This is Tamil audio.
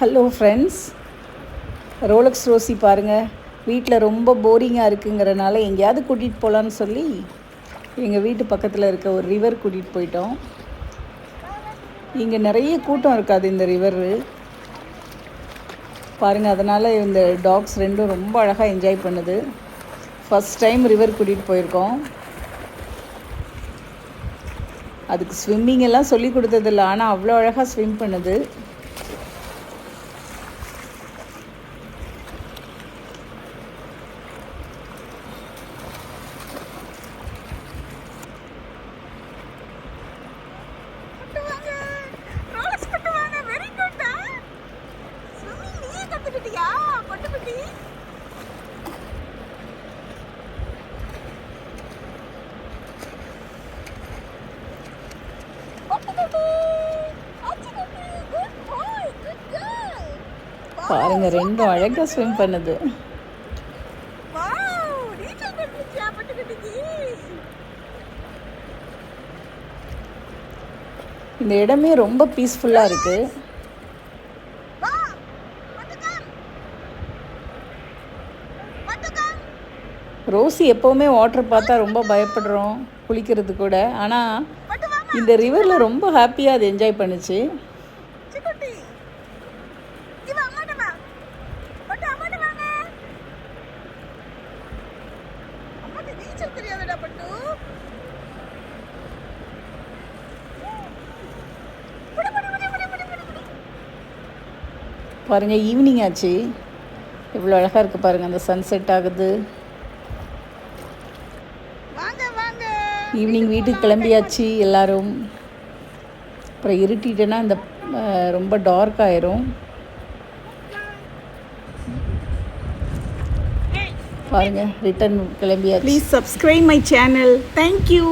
ஹலோ ஃப்ரெண்ட்ஸ் ரோலக்ஸ் ரோசி பாருங்கள் வீட்டில் ரொம்ப போரிங்காக இருக்குங்கிறனால எங்கேயாவது கூட்டிகிட்டு போகலான்னு சொல்லி எங்கள் வீட்டு பக்கத்தில் இருக்க ஒரு ரிவர் கூட்டிகிட்டு போயிட்டோம். இங்கே நிறைய கூட்டம் இருக்காது இந்த ரிவரு பாருங்கள் அதனால் இந்த டாக்ஸ் ரெண்டும் ரொம்ப அழகாக என்ஜாய் பண்ணுது. ஃபஸ்ட் டைம் ரிவர் கூட்டிகிட்டு போயிருக்கோம். அதுக்கு ஸ்விம்மிங் எல்லாம் சொல்லி கொடுத்ததில்ல ஆனால் அவ்வளோ அழகாக ஸ்விம் பண்ணுது. குட் கேர்ள் பாருங்கள் ரெண்டும் அழகாக ஸ்விம் பண்ணுது. இந்த இடமே ரொம்ப பீஸ்ஃபுல்லாக இருக்குது ரோசி எப்போவுமே வாட்டர் பார்த்தா ரொம்ப பயப்படுறோம் குளிக்கிறது கூட. ஆனால் இந்த ரிவரில் ரொம்ப ஹாப்பியாக அது என்ஜாய் பண்ணுச்சு. பாருங்கள் ஈவினிங் ஆச்சு. எவ்வளோ அழகாக இருக்குது பாருங்கள் அந்த சன்செட் ஆகுது. ஈவினிங் வீட்டுக்கு கிளம்பியாச்சு எல்லோரும். அப்புறம் இருட்டிட்டேன்னா இந்த ரொம்ப டார்க் ஆயிரும். பாருங்கள் ரிட்டர்ன் கிளம்பியாச்சு. Please subscribe my channel thank you